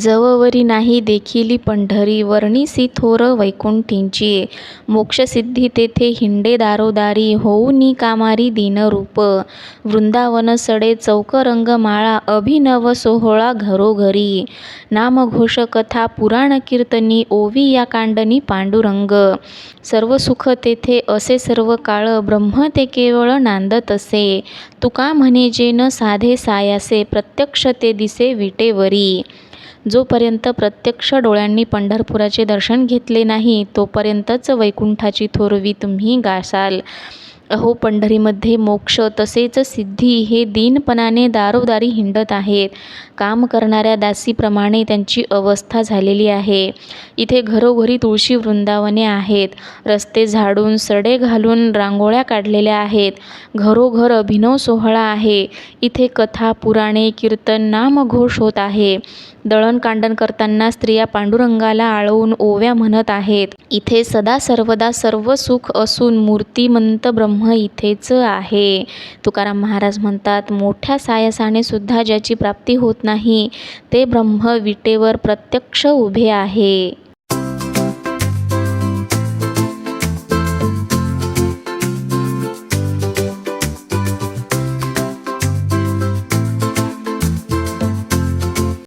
जववरी नाही देखिली पंढरी वर्णिसी थोर वैकुंठींची. मोक्षसिद्धी तेथे हिंडे दारोदारी होऊनी कामारी दीनरूप. वृंदावन सडे चौकरंग माळा अभिनव सोहळा घरोघरी. नामघोष कथा पुराण कीर्तनी ओवी या कांडनी पांडुरंग. सर्व सुख तेथे असे सर्व काळ ब्रह्म ते केवळ नांदत असे तुका म्हणे जे न साधे सायासे प्रत्यक्ष ते दिसे विटेवरी. जोपर्यंत प्रत्यक्ष डोळ्यांनी पंढरपुराचे दर्शन घेतले नाही तोपर्यंतच वैकुंठाची थोरवी तुम्ही गासाल. अहो पंढरीमध्ये मोक्ष तसेच सिद्धी हे दीनपणाने दारोदारी हिंडत आहेत. काम करणाऱ्या दासीप्रमाणे त्यांची अवस्था झालेली आहे. इथे घरोघरी तुळशी वृंदावने आहेत. रस्ते झाडून सडे घालून रांगोळ्या काढलेल्या आहेत. घरोघर अभिनव सोहळा आहे. इथे कथा पुराणे कीर्तन नामघोष होत आहे. दळणकांडण करताना स्त्रिया पांडुरंगाला आळवून ओव्या म्हणत आहेत. इथे सदा सर्वदा सर्व सुख असून मूर्तिमंत ब्रह्म ब्रह्म इथेच आहे. तुकाराम महाराज म्हणतात मोठ्या सायसाने सुद्धा ज्याची प्राप्ती होत नाही ते ब्रह्म विटेवर प्रत्यक्ष उभे आहे.